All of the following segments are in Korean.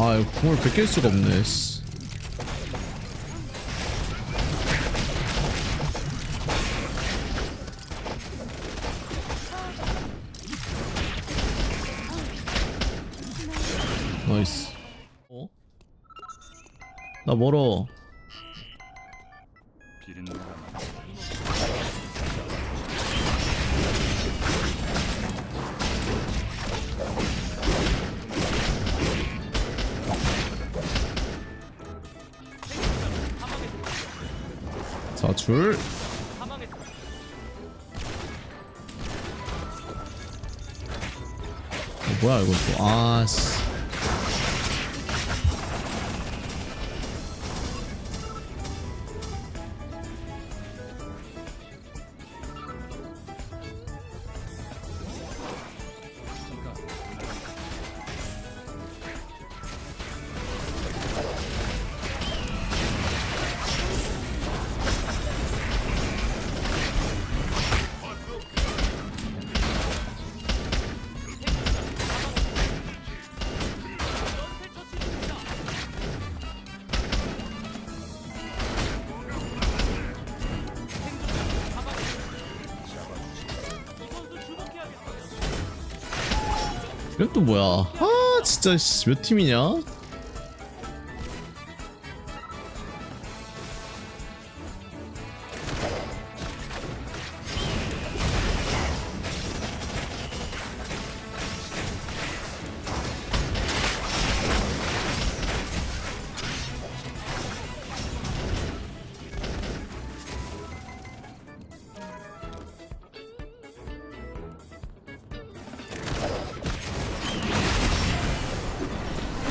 아 궁을 베낄 수가 없네 씨. 나이스 어? 나 멀어 자줄 어, 뭐야 이건 또. 아씨 이건 또 뭐야? 아 진짜 씨, 몇 팀이냐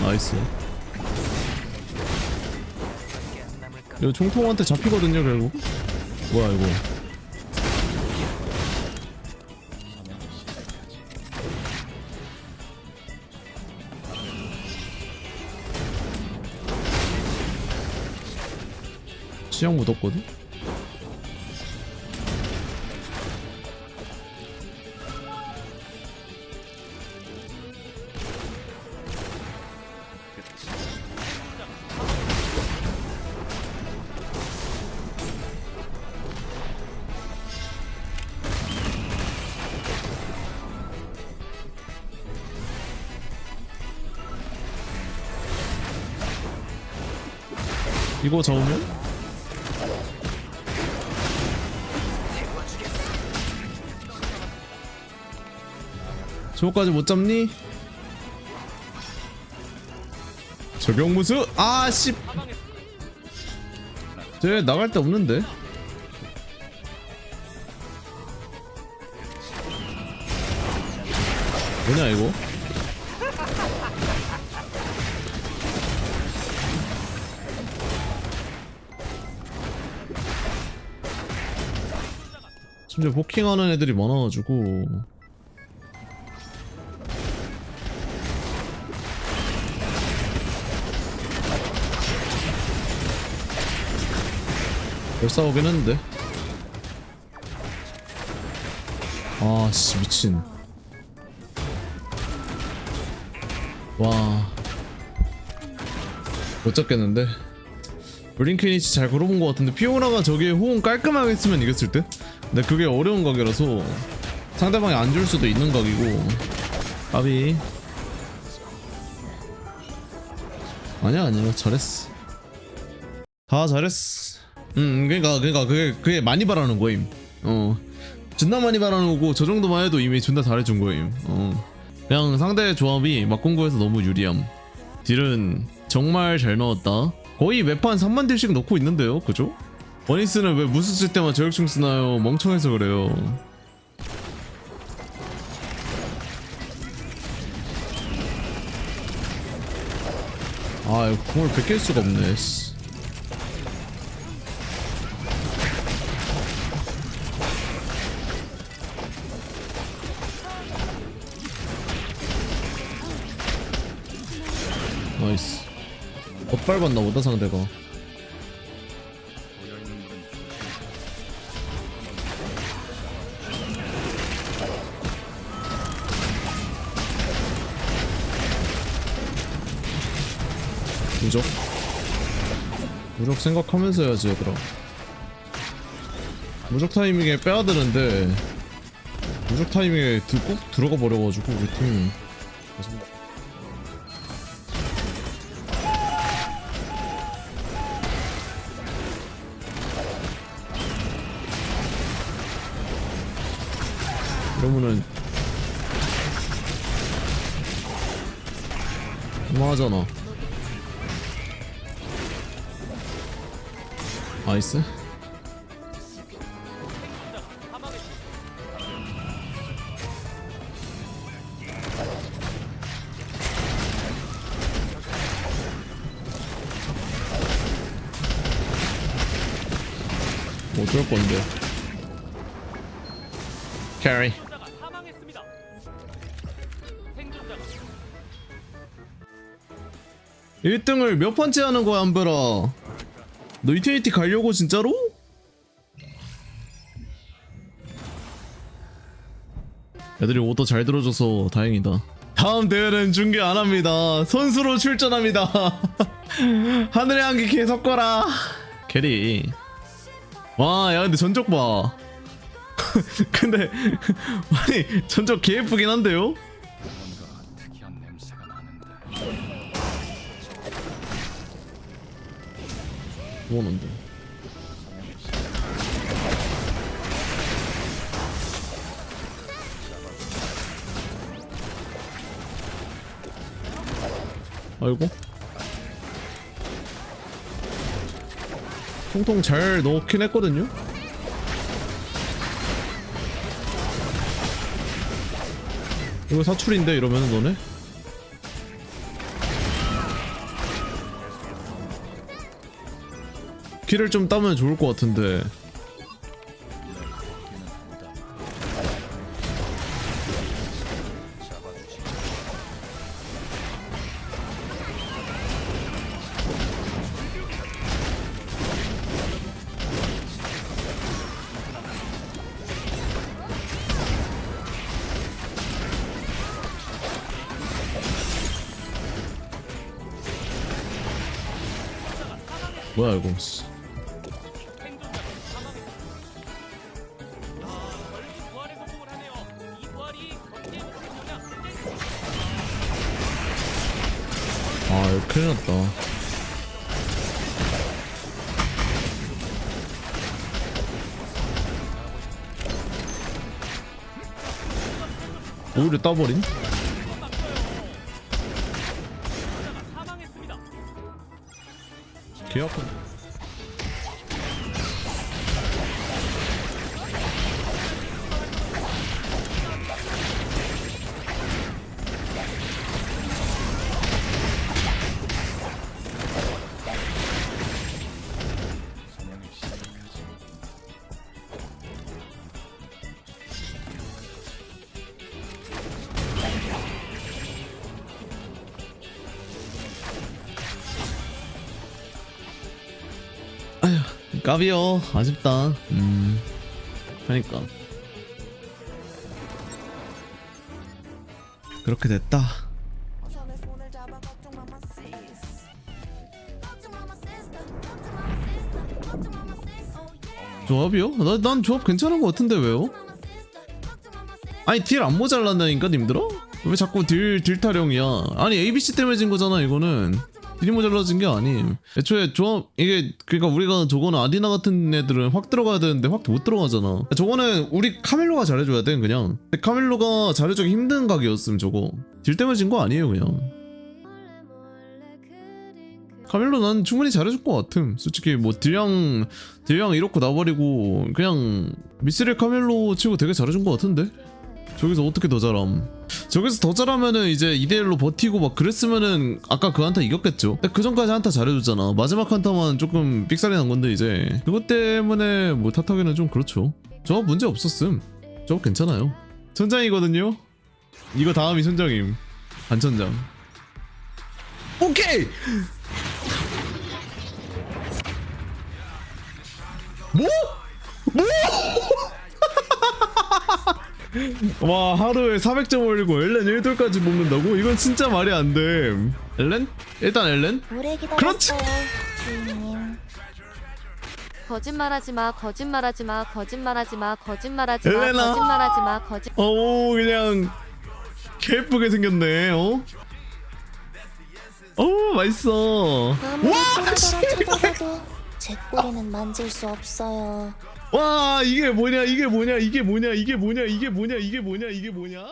나이스. 이거 총통한테 잡히거든요 결국. 뭐야 이거. 치약 묻었거든? 이거 잡으면? 저거까지 못 잡니? 저병무수? 아 씨 쟤 나갈 데 없는데 뭐냐 이거? 심지어 포킹하는 애들이 많아가지고. 열 싸우긴 했는데. 아씨 미친. 와 못 잡겠는데? 브링크니치 잘 걸어본 것 같은데 피오라가 저기에 호응 깔끔하게 했으면 이겼을 듯? 근데 그게 어려운 각이라서 상대방이 안 줄 수도 있는 각이고. 까비. 아니야 아니야. 잘했어. 다 잘했어. 음 그니까 그니까 그게 그게 많이 바라는 거임. 어. 존나 많이 바라는 거고 저 정도만 해도 이미 존나 잘해준 거임. 어. 그냥 상대 조합이 막공구에서 너무 유리함. 딜은 정말 잘 넣었다. 거의 매판 3만 딜씩 넣고 있는데요. 그죠? 버니스는 왜 무스 쓸 때만 저격충 쓰나요? 멍청해서 그래요 아 이거 공을 베낄 수가 없네 씨. 나이스 엇밟았나 보다 상대가 무적 무적 생각하면서 해야지 얘들아 무적 타이밍에 빼야 되는데 무적 타이밍에 드- 꾹 들어가 버려가지고 우리 팀이 계속 이러면은 너무하잖아 나이스. 뭐 어쩔 건데. 캐리 생존자가 사망했습니다. 생존자가 1등을 몇 번째 하는 거야 안베라 너 이태리티 가려고 진짜로? 애들이 오더 잘 들어줘서 다행이다. 다음 대회는 중계 안 합니다. 선수로 출전합니다. 하늘의 한기 계속 거라. 캐리. 와 야 근데 전적 봐. 근데 아니 전적 개 예쁘긴 한데요? 뭐는데 아이고. 통통 잘 넣긴 했거든요. 이거 사출인데 이러면은 너네 키를 좀 따면 좋을 것 같은데. 뭐야 이거 큰일 났다 오히려 따버린? 사망했 까비요. 아쉽다. 음. 그러니까. 그렇게 됐다. 조합이요? 나, 난 조합 괜찮은 것 같은데 왜요? 아니 딜 안 모자란다니까 님들아? 왜 자꾸 딜, 딜 타령이야? 아니 ABC 때문에 진 거잖아 이거는 딜이 모자라진 게 아님. 애초에 조합 이게 그러니까 우리가 저거는 아디나 같은 애들은 확 들어가야 되는데 확 못 들어가잖아. 저거는 우리 카멜로가 잘해줘야 돼 그냥. 카멜로가 잘해주기 힘든 각이었음 저거. 딜 때문에 진 거 아니에요 그냥. 카멜로 난 충분히 잘해줄 것 같음. 솔직히 뭐 딜량 딜량 이렇고 나버리고 그냥 미스릴 카멜로 치고 되게 잘해준 것 같은데 저기서 어떻게 더 잘함? 저기서 더 잘하면은 이제 2대1로 버티고 막 그랬으면은 아까 그 한타 이겼겠죠. 그 전까지 한타 잘해줬잖아. 마지막 한타만 조금 삑살이 난 건데 이제. 그것 때문에 뭐 탓하기는 좀 그렇죠. 저 문제 없었음. 저 괜찮아요. 천장이거든요? 이거 다음이 천장임. 반천장. 오케이! 뭐? 뭐? 와 하루에 400점 올리고 엘렌 1돌까지 먹는다고? 이건 진짜 말이 안돼 엘렌? 일단 엘렌? 오래 그렇지. 기다렸어요 주인님 거짓말하지 마, 거짓말하지 마, 거짓말하지 마, 거짓말하지 마, 엘레나. 거짓말하지 마, 거짓. 어우 그냥 개예쁘게 생겼네 어? 어우 맛있어 아무리 쫑그라 쳐다봐도 제 꼬리는 만질 수 없어요 와 이게 뭐냐 이게 뭐냐 이게 뭐냐 이게 뭐냐 이게 뭐냐 이게 뭐냐 이게 뭐냐